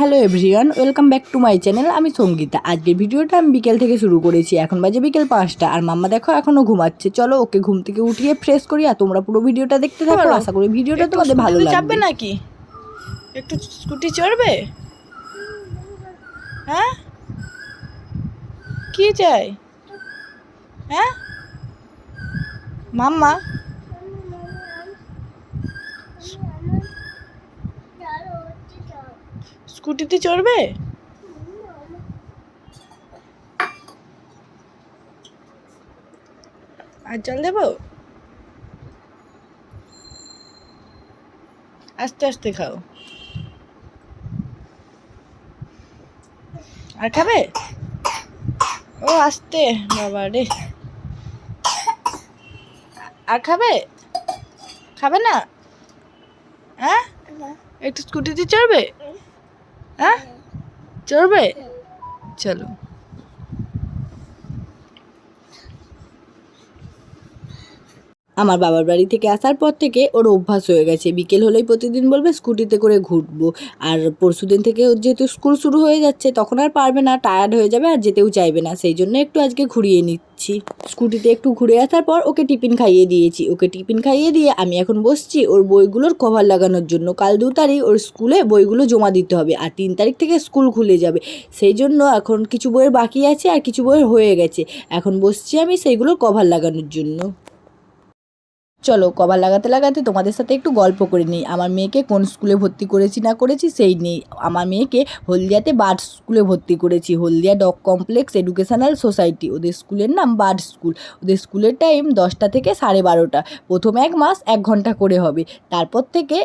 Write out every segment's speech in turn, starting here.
Hello everyone welcome back to my channel আমি সঙ্গীতা। আজকের ভিডিওটা আমি বিকেল থেকে শুরু করেছি এখন বাজে বিকেল পাঁচটা আর মাম্মা দেখো এখনও ঘুমাচ্ছে। চলো ওকে ঘুম থেকে উঠিয়ে ফ্রেশ করি আর তোমরা পুরো ভিডিওটা দেখতে থাকো আশা করি ভিডিওটা তোমাদের ভালো লাগবে। চাপবে নাকি? একটু স্কুটি চড়বে? হ্যাঁ? কি চাই? হ্যাঁ? মাম্মা? স্কুটিতে চড়বে? আর জল দেবো? আস্তে আস্তে খাও। আর খাবে? ও আস্তে বাবা রে। আর খাবে? খাবে না? হ্যাঁ? একটু স্কুটিতে চড়বে? হ্যাঁ চড়বে চলো আমার বাবার বাড়ি থেকে আসার পর থেকে ওর অভ্যাস হয়ে গেছে। বিকেল হলেই প্রতিদিন বলবে, স্কুটিতে করে ঘুরবো। আর পরশুদিন থেকে ওর যেহেতু স্কুল শুরু হয়ে যাচ্ছে, তখন আর পারবে না, টায়ার্ড হয়ে যাবে আর যেতেও চাইবে না। সেই জন্য একটু আজকে ঘুরিয়ে নিচ্ছি। স্কুটিতে একটু ঘুরে আসার পর ওকে টিফিন খাইয়ে দিয়েছি। ওকে টিফিন খাইয়ে দিয়ে আমি এখন বসছি ওর বইগুলোর কভার লাগানোর জন্য। কাল দু তারিখ ওর স্কুলে বইগুলো জমা দিতে হবে আর তিন তারিখ থেকে স্কুল খুলে যাবে। সেই জন্য এখন কিছু বইয়ের বাকি আছে আর কিছু বইয়ের হয়ে গেছে। এখন বসছি আমি সেইগুলোর কভার লাগানোর জন্য। চলো কভার লাগাতে লাগাতে তোমাদের সাথে একটু গল্প করে নিই। আমার মেয়েকে কোন স্কুলে ভর্তি করেছি না করেছি সেই নেই। আমার মেয়েকে হলদিয়াতে বার্ড স্কুলে ভর্তি করেছি। Haldia dock complex educational society. ওদের স্কুলের নাম বার্ড স্কুল। ওদের স্কুলের টাইম দশটা থেকে সাড়ে বারোটা। প্রথম এক মাস এক ঘণ্টা করে হবে। তারপর থেকে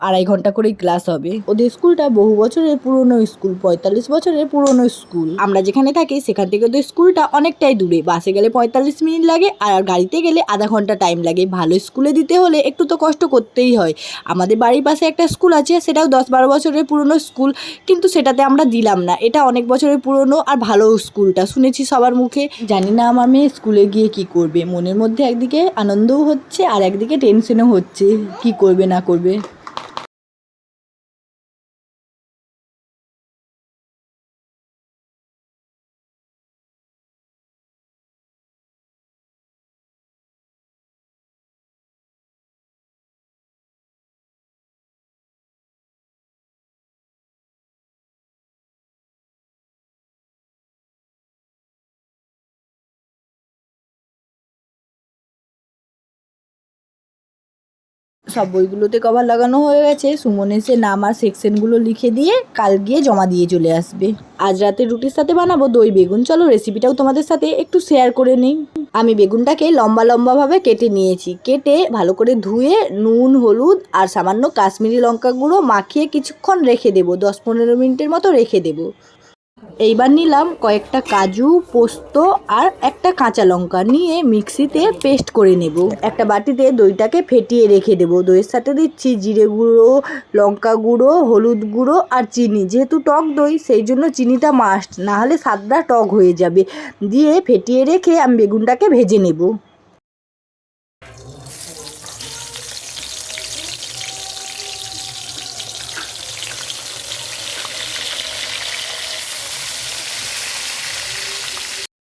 আড়াই ঘণ্টা করেই ক্লাস হবে। ওদের স্কুলটা বহু বছরের পুরনো স্কুল, পঁয়তাল্লিশ বছরের পুরনো স্কুল। আমরা যেখানে থাকি সেখান থেকে ওদের স্কুলটা অনেকটাই দূরে। বাসে গেলে পঁয়তাল্লিশ মিনিট লাগে আর গাড়িতে গেলে আধা ঘণ্টা টাইম লাগে। ভালো স্কুলে দিতে হলে একটু তো কষ্ট করতেই হয়। আমাদের বাড়ির পাশে একটা স্কুল আছে, সেটাও দশ বারো বছরের পুরনো স্কুল, কিন্তু সেটাতে আমরা দিলাম না। এটা অনেক বছরের পুরনো আর ভালো স্কুলটা, শুনেছি সবার মুখে। জানি না আমার মেয়ে স্কুলে গিয়ে কি করবে, মনের মধ্যে একদিকে আনন্দও হচ্ছে আর একদিকে টেনশনও হচ্ছে, কি করবে না করবে। সব বইগুলোতে কভার লাগানো হয়ে গেছে। সুমন এসে নাম আর সেকশনগুলো লিখে দিয়ে কাল গিয়ে জমা দিয়ে চলে আসবে। আজ রাতে রুটির সাথে বানাবো দই, বেগুন। চলো রেসিপিটাও তোমাদের সাথে একটু শেয়ার করে নিই। আমি বেগুনটাকে লম্বা লম্বাভাবে কেটে নিয়েছি। কেটে ভালো করে ধুয়ে নুন, হলুদ আর সামান্য কাশ্মীরি লঙ্কা গুঁড়ো মাখিয়ে কিছুক্ষণ রেখে দেবো। দশ পনেরো মিনিটের মতো রেখে দেবো। এইবার নিলাম কয়েকটা কাজু, পোস্ত আর একটা কাঁচা লঙ্কা। নিয়ে মিক্সিতে পেস্ট করে নেব। একটা বাটিতে দইটাকে ফেটিয়ে রেখে দেবো। দইয়ের সাথে দিচ্ছি জিরে গুঁড়ো, লঙ্কা গুঁড়ো, হলুদ গুঁড়ো আর চিনি। যেহেতু টক দই, সেই জন্য চিনিটা মাস্ট না হলে স্বাদটা টক হয়ে যাবে। দিয়ে ফেটিয়ে রেখে আমি বেগুনটাকে ভেজে নেব।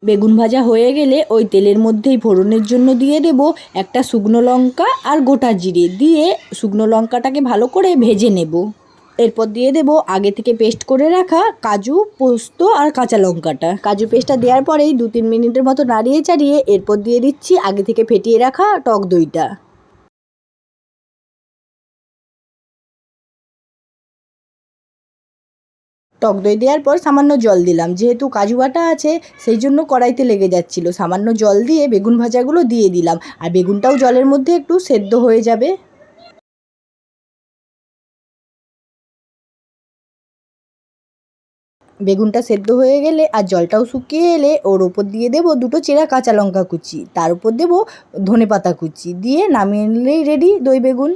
বেগুন ভাজা হয়ে গেলে ওই তেলের মধ্যেই ফোড়নের জন্য দিয়ে দেব একটা শুকনো লঙ্কা আর গোটা জিরে দিয়ে শুকনো লঙ্কাটাকে ভালো করে ভেজে নেব। এরপর দিয়ে দেব আগে থেকে পেস্ট করে রাখা কাজু, পোস্ত আর কাঁচা লঙ্কাটা। কাজু পেস্টটা দেওয়ার পরেই দু তিন মিনিটের মতো নাড়িয়ে চাড়িয়ে এরপর দিয়ে দিচ্ছি আগে থেকে ফেটিয়ে রাখা টক দইটা। টক দই দেওয়ার পর সামান্য জল দিলাম। যেহেতু কাজু বাটা আছে, সেই জন্য কড়াইতে লেগে যাচ্ছিল। সামান্য জল দিয়ে বেগুন ভাজাগুলো দিয়ে দিলাম। আর বেগুনটাও জলের মধ্যে একটু সেদ্ধ হয়ে যাবে। বেগুনটা সেদ্ধ হয়ে গেলে আর জলটাও শুকিয়ে এলে ওর ওপর দিয়ে দেবো দুটো চেরা কাঁচা লঙ্কা কুচি। তার উপর দেবো ধনে পাতা কুচি। দিয়ে নামিয়ে নিলেই রেডি দই বেগুন।